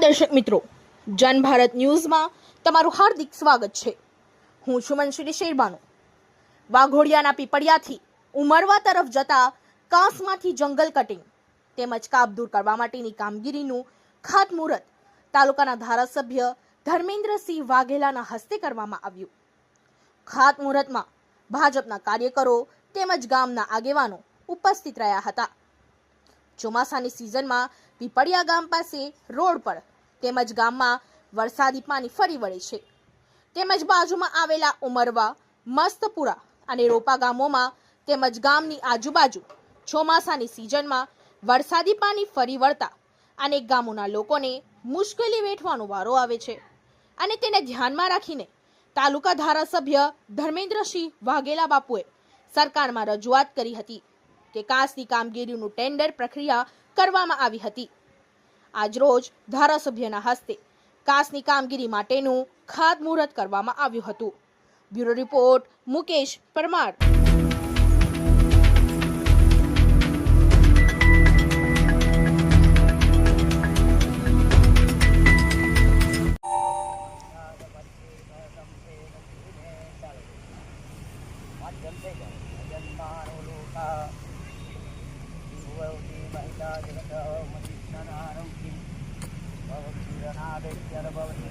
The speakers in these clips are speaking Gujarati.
દર્શક મિત્રો, જન ભારત ન્યૂઝમાં તમારું હાર્દિક સ્વાગત છે. હું છું મનશ્રી શેરબાનો. વાઘોડિયાના પીપળિયાથી ઉમરવા તરફ જતા કાંસમાંથી જંગલ કટિંગ તેમજ કાપ દૂર કરવા માટેની કામગીરીનું ખાતમુહૂર્ત તાલુકાના ધારાસભ્ય ધર્મેન્દ્રસિંહ વાઘેલાના હસ્તે કરવામાં આવ્યું. ખાતમુહૂર્તમાં ભાજપના કાર્યકરો તેમજ ગામના આગેવાનો ઉપસ્થિત રહ્યા હતા. ચોમાસાની સિઝનમાં પીપળિયા ગામ પાસે રોડ પર તેમજ ગામમાં વરસાદી પાણી ફરી વળે છે. તેમજ બાજુમાં આવેલા ઉમરવા, મસ્તપુરા અને રોપા ગામોમાં તેમજ ગામની આજુબાજુ ચોમાસાની સિઝનમાં વરસાદી પાણી ફરી વળતા અનેક ગામોના લોકોને મુશ્કેલી વેઠવાનો વારો આવે છે. અને તેને ધ્યાનમાં રાખીને તાલુકા ધારાસભ્ય ધર્મેન્દ્રસિંહ વાઘેલા બાપુએ સરકારમાં રજૂઆત કરી હતી કે કાંસની કામગીરીનું ટેન્ડર પ્રક્રિયા કરવામાં આવી હતી. આજરોજ ધારાસભ્યના હસ્તે કાસની કામગીરી માટેનું ખાતમુહૂર્ત કરવામાં આવ્યું હતું. Bureau report Mukesh Parmar. ക്ഷീരനാഥ്യനുഭവത്തിൽ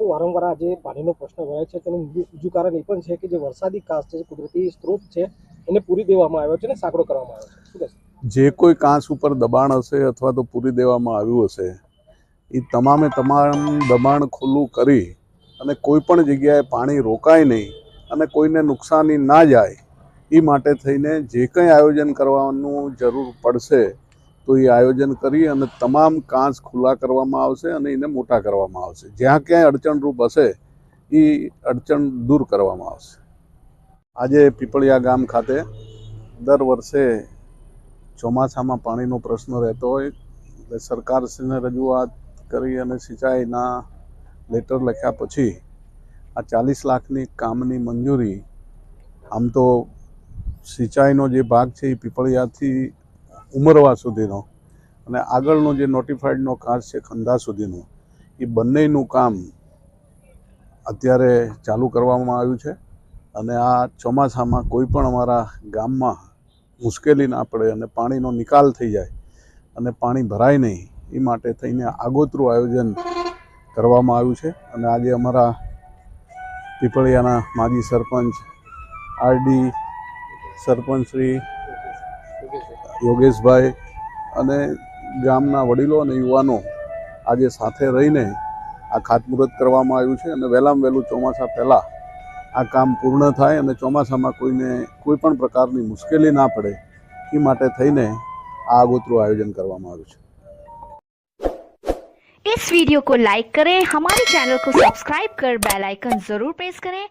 બાપુ વારંવાર આ જે પાણીનો પ્રશ્ન રહે છે, તેનું બીજું કારણ એ પણ છે કે જે વરસાદી કાંસ છે કુદરતી સ્ત્રોત છે, એને પૂરી દેવામાં આવ્યો છે ને સાંકડો કરવામાં આવ્યો છે. જે કોઈ કાંસ ઉપર દબાણ હશે અથવા તો પૂરી દેવામાં આવ્યું હશે, એ તમામે તમામ દબાણ ખુલ્લું કરી અને કોઈ પણ જગ્યાએ પાણી રોકાય નહીં અને કોઈને નુકસાની ના જાય, એ માટે થઈને જે કંઈ આયોજન કરવાનું જરૂર પડશે તો એ આયોજન કરી અને તમામ કાંચ ખુલ્લા કરવામાં આવશે અને એને મોટા કરવામાં આવશે. જ્યાં ક્યાંય અડચણરૂપ હશે એ અડચણ દૂર કરવામાં આવશે. આજે પીપળિયા ગામ ખાતે દર વર્ષે ચોમાસામાં પાણીનો પ્રશ્ન રહેતો હોય, એટલે સરકારશ્રીને રજૂઆત કરી અને સિંચાઈના લેટર લખ્યા પછી આ ચાલીસ લાખની કામની મંજૂરી, આમ તો સિંચાઈનો જે ભાગ છે એ પીપળિયાથી ઉમરવા સુધીનો અને આગળનો જે નોટિફાઈડનો કાચ છે ખંધા સુધીનો, એ બંનેનું કામ અત્યારે ચાલુ કરવામાં આવ્યું છે. અને આ ચોમાસામાં કોઈ પણ અમારા ગામમાં મુશ્કેલી ના પડે અને પાણીનો નિકાલ થઈ જાય અને પાણી ભરાય નહીં, એ માટે થઈને આગોતરું આયોજન કરવામાં આવ્યું છે. અને આજે અમારા પીપળિયાના માજી સરપંચ, આરડી સરપંચ શ્રી યોગેશભાઈ અને ગામના વડીલો અને યુવાનો આજે સાથે રહીને આ ખાતમુહૂર્ત કરવામાં આવ્યું છે અને વહેલામાં વહેલું ચોમાસા પહેલાં આ કામ પૂર્ણ થાય અને ચોમાસામાં કોઈને કોઈ પણ પ્રકારની મુશ્કેલી ના પડે એ માટે થઈને આ આગોતરું આયોજન કરવામાં આવ્યું છે इस वीडियो को लाइक करें हमारे चैनल को सब्सक्राइब कर बेल आइकन जरूर प्रेस करें